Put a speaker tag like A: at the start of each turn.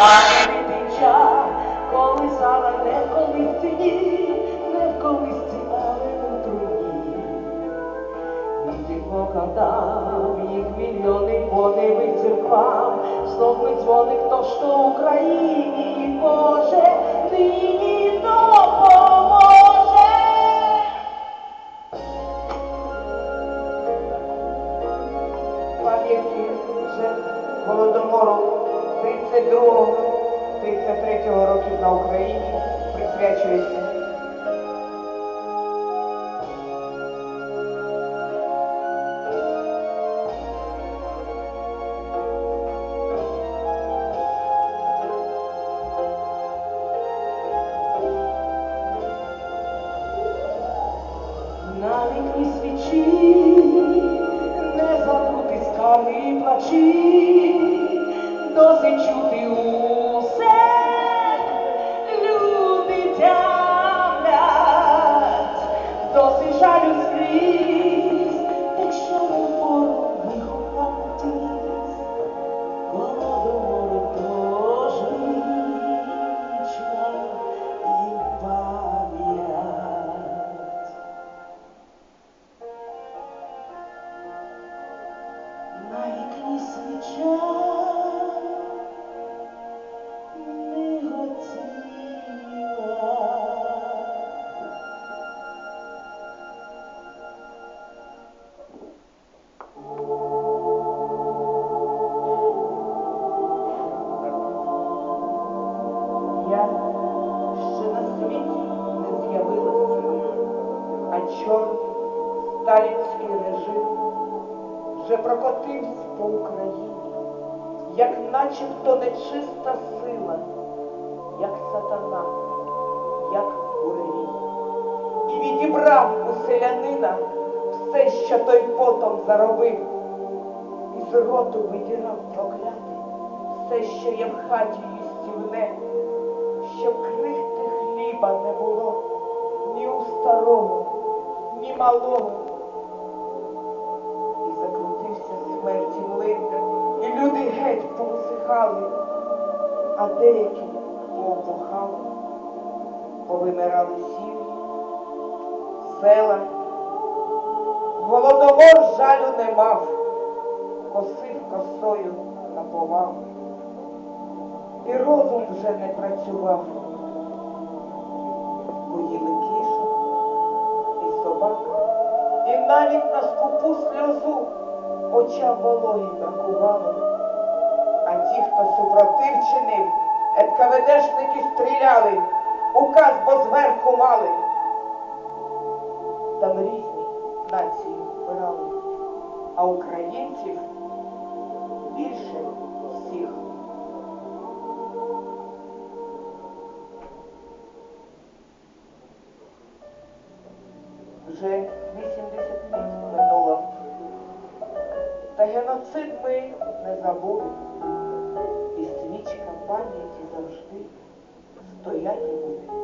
A: має дитя, не в колисці, не в колисці, але в труні. Вітер покатав їх мільйони по невих церквам, ми дзвоник, то Україні, Боже, нині допоможе.
B: пам'яті жертв Голодомору 32-33 років на Україні присвячується.
A: На вікні свічі, не забути скарги плачі,
B: чорний сталінський режим вже прокотився по Україні, як начебто нечиста сила, як сатана, як буревій. І відібрав у селянина все, що той потом заробив, і з роту видірав проклятий все, що є в хаті їстівне, щоб крихти хліба не було ні малого. І закрутився смерті млин, і люди геть повисихали, а деякі поопухали, повимирали сім'ї, села. Голодомор жалю не мав, косив косою на повагу. І розум вже не працював. Навіть на скупу сльозу очам вологі бракувало. А ті, хто супротив чинив, НКВДшники стріляли, указ бо зверху мали. Там різні нації вбирали, а українців більше всіх. Вже Та геноцид ми не забули. І свічка пам'яті завжди стоять у вікні.